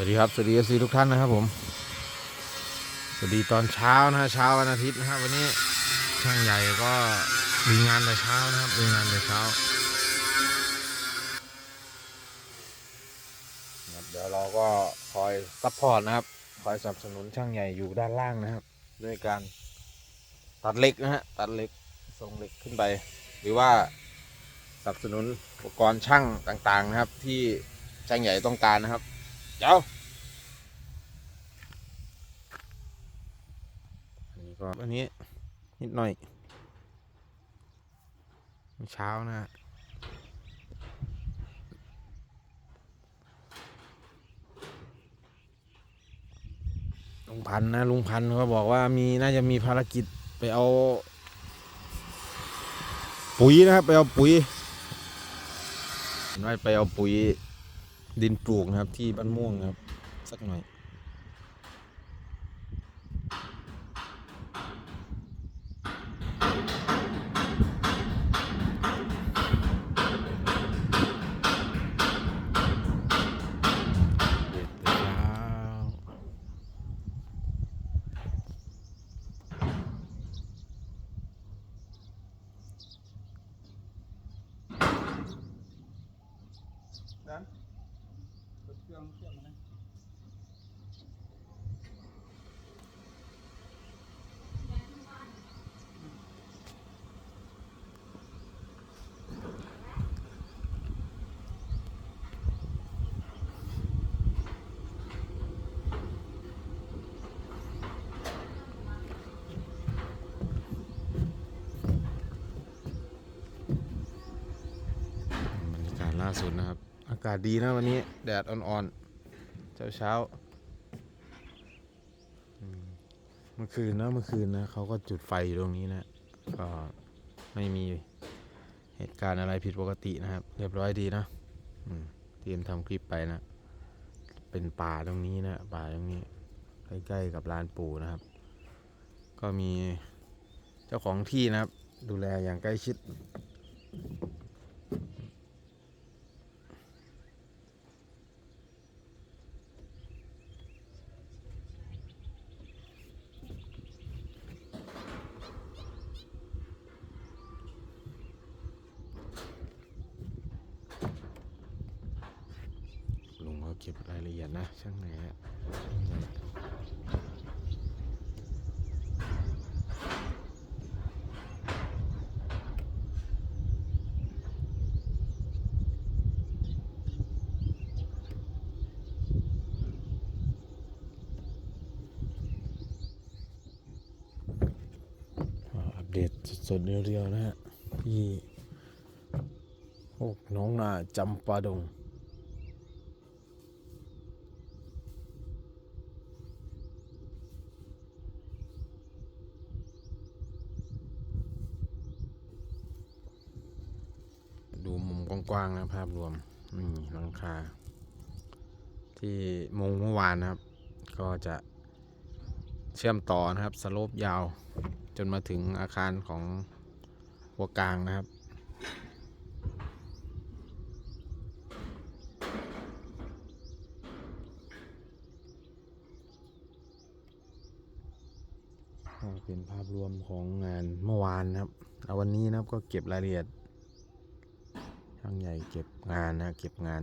วัสดีครับสวัสดีเอฟซีทุกท่านนะครับผม สวัสดีตอนเช้านะฮะเช้าวันอาทิตย์นะครับวันนี้ช่างใหญ่ก็มีงานแต่เช้านะครับมีงานแต่เช้าเดี๋ยวเราก็คอยซัพพอร์ตนะครับ คอยสนับสนุนช่างใหญ่อยู่ด้านล่างนะครับ ด้วยการตัดเหล็กนะฮะตัดเหล็กส่งเหล็กขึ้นไป หรือว่าสนับสนุนอุปกรณ์ช่างต่างๆนะครับ ที่ช่างใหญ่ต้องการนะครับ เจ้าอันนี้ก็อันนี้ นิดหน่อยเช้านะลุงพันนะลุงพันเขาบอกว่ามีน่าจะมีภารกิจไปเอา ปุ๋ยนะครับ ไปเอาปุ๋ยเห็นว่าไปเอาปุ๋ย ดินปลูกนะครับที่บ้านม่วงนะครับ สักหน่อย เด็ดแต่เช้าบรรยาสุดนะครับ อากาศดีนะวันนี้แดดอ่อนๆ เช้าเช้าเมื่อคืนนะเมื่อคืนนะเขาก็จุดไฟอยู่ตรงนี้นะ ก็ไม่มีเหตุการณ์อะไรผิดปกตินะครับ เรียบร้อยดีนะเตรียมทำคลิปไปนะ เป็นป่าตรงนี้นะ ป่าตรงนี้ ใกล้ๆกับลานปู่นะครับ ก็มีเจ้าของที่นะครับ ดูแลอย่างใกล้ชิด ลุงเขาเก็บรายละเอียดนะ ช่างไหนฮะอัปเดตสดๆเรียวๆนะฮะที่โอ้น้องนาจำปาดง ดูมุม กว้างๆนะภาพรวมนี่หลังคา ที่มุงเมื่อวานนะครับ ก็จะเชื่อมต่อนะครับสโลปยาว จนมาถึงอาคารของหัวกลางนะครับเป็นภาพรวมของงานเมื่อวานนะครับ เอาวันนี้นะครับก็เก็บรายละเอียด ช่างใหญ่เก็บงานนะเก็บงาน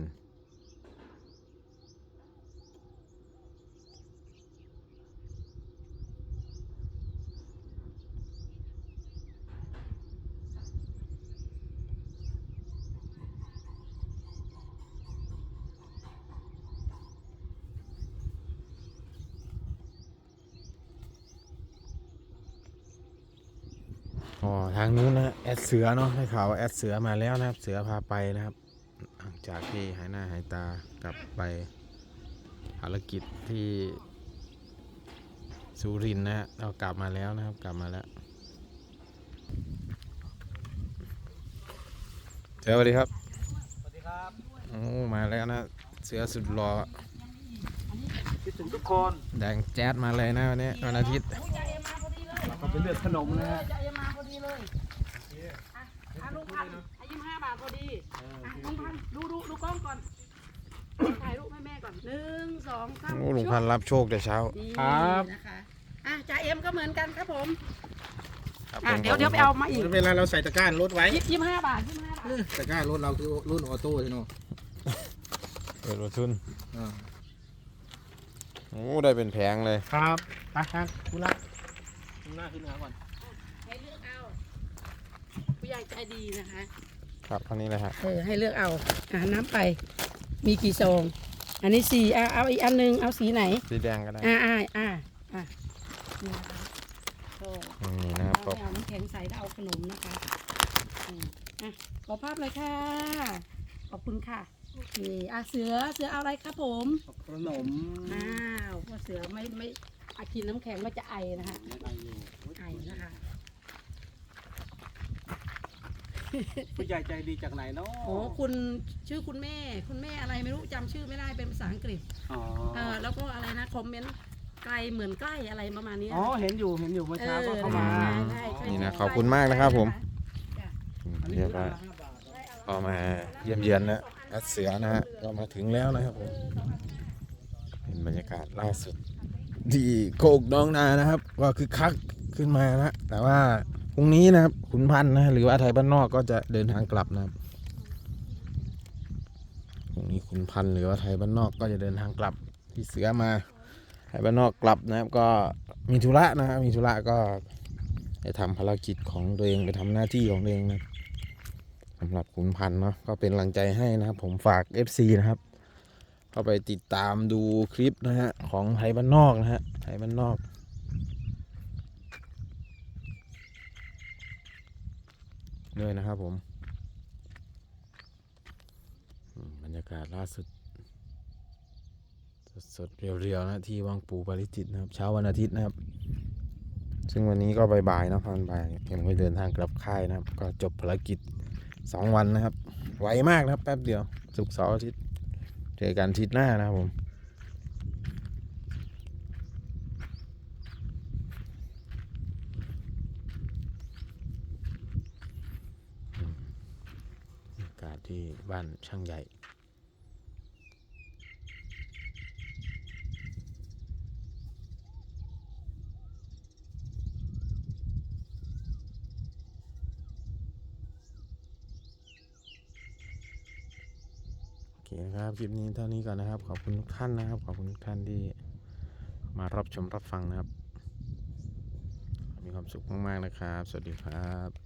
อ๋อทางนู้นนะแอดเสือเนาะได้ข่าวว่าแอดเสือมาแล้วนะครับ เสือพาไปนะครับหลังจากที่หายหน้าหายตากลับไปภารกิจที่สุรินทร์นะฮะเรากลับมาแล้วนะครับกลับมาแล้วเสือสวัสดีครับสวัสดีครับโอ้มาแล้วนะเสือสุดหล่อคิดถึงทุกคนแดงแจ๊ดมาเลยนะวันนี้วันอาทิตย์เราก็เป็นเลือดขนมนะฮะจะมาพอ ดีเลยอะอะลุงพันธุ์อายุห้าบาทพอดีอะลุงพันธุ์ดูดูดูกล้องก่อน ถ่ายรูปให้แม่ก่อนหนึ่งสองสามโอ้ลุงพันธุ์รับโชคแต่เช้าดีครับ นะคะอะจ่าเอ็มก็เหมือนกันครับผมครับอะผมเดี๋ยวเดี๋ยวไปเอามาอีกเวลาเราใส่ตะกร้ารถไว้ ยี่สิบห้าบาทยี่สิบห้าบาทตะกร้ารถเราคือรุ่นออโต้ใช่ไหมเปิดรถทุนโอ้ได้เป็นแผงเลย ครับไปครับคุณละคุณหน้าขึ้นมาก่อน ให้เลือกเอา ผู้ใหญ่ใจดีนะคะ ครับอันนี้เลยฮะ เออให้เลือกเอาอ่าน้ำไป มีกี่ซองอันนี้สี่อะเอาอีกอันหนึงเอาสีไหน สีแดงก็ได้อ่าอ่าอ่าอ่านี่นะคะก็นี่นะครับก็เราไม่เอาน้ำแข็งใส่ก็เอาขนมนะคะอืมอะขอภาพเลยค่ะ ขอบคุณค่ะโอเคอะเสือเสือเอาอะไรครับผมขนมอ้าวเพราะเสือไม่ไม่อากินน้ำแข็งก็จะไอนะคะอะไรอยู่ไอนะคะ ผู้ใหญ่ใจดีจากไหนเนาะโอ้คุณชื่อคุณแม่ คุณแม่อะไรไม่รู้จำชื่อไม่ได้เป็นภาษาอังกฤษอ๋อเออแล้วก็อะไรนะคอมเมนต์ไกลเหมือนใกล้อะไรประมาณนี้อ๋อเห็นอยู่เห็นอยู่เมื่อเช้าก็เข้ามาใช่ใช่นี่นะขอบคุณมากนะครับผมอืมอันนี้เรียบคือร้อยห้าบาทก็มาเยี่ยมเยือนนะรัดเสือนะฮะก็มาถึงแล้วนะครับผมเป็นบรรยากาศล่าสุดที่โคกน้องนานะครับ ก็คือคักขึ้นมานะแต่ว่า พรุ่งนี้นะครับขุนพันธ์นะหรือว่าไทยบ้านนอกก็จะเดินทางกลับนะครับพรุ่งนี้ขุนพันธ์หรือว่าไทยบ้านนอกก็จะเดินทางกลับที่เสือมาไทยบ้านนอกกลับนะครับ ก็มีธุระนะครับมีธุระก็ไปทำภารกิจของตัวเองไปทำหน้าที่ของตัวเองนะสำหรับขุนพันธ์เนาะก็เป็นกำลังใจให้นะครับผมฝาก FC นะครับเข้าไปติดตามดูคลิปนะฮะของไทยบ้านนอกนะฮะไทยบ้านนอก ด้วยนะครับผมอืมบรรยากาศล่าสุด สดๆเรียวๆนะที่วังปูปาริจิตนะครับ เช้าวันอาทิตย์นะครับ ซึ่งวันนี้ก็บ่ายๆนะพันบ่ายยังไม่เดินทางกลับค่ายนะครับ ก็จบภารกิจสองวันนะครับ ไวมากนะครับ แป๊บเดียวศุกร์เสาร์อาทิตย์ เจอกันอาทิตย์หน้านะครับผม อืมบรรยากาศ ที่บ้านช่างใหญ่ โอเคนะครับ คลิปนี้เท่านี้ก่อนนะครับ ขอบคุณทุกท่านนะครับ ขอบคุณทุกท่านที่มารับชมรับฟังนะครับ มีความสุขมาก ๆ นะครับ สวัสดีครับ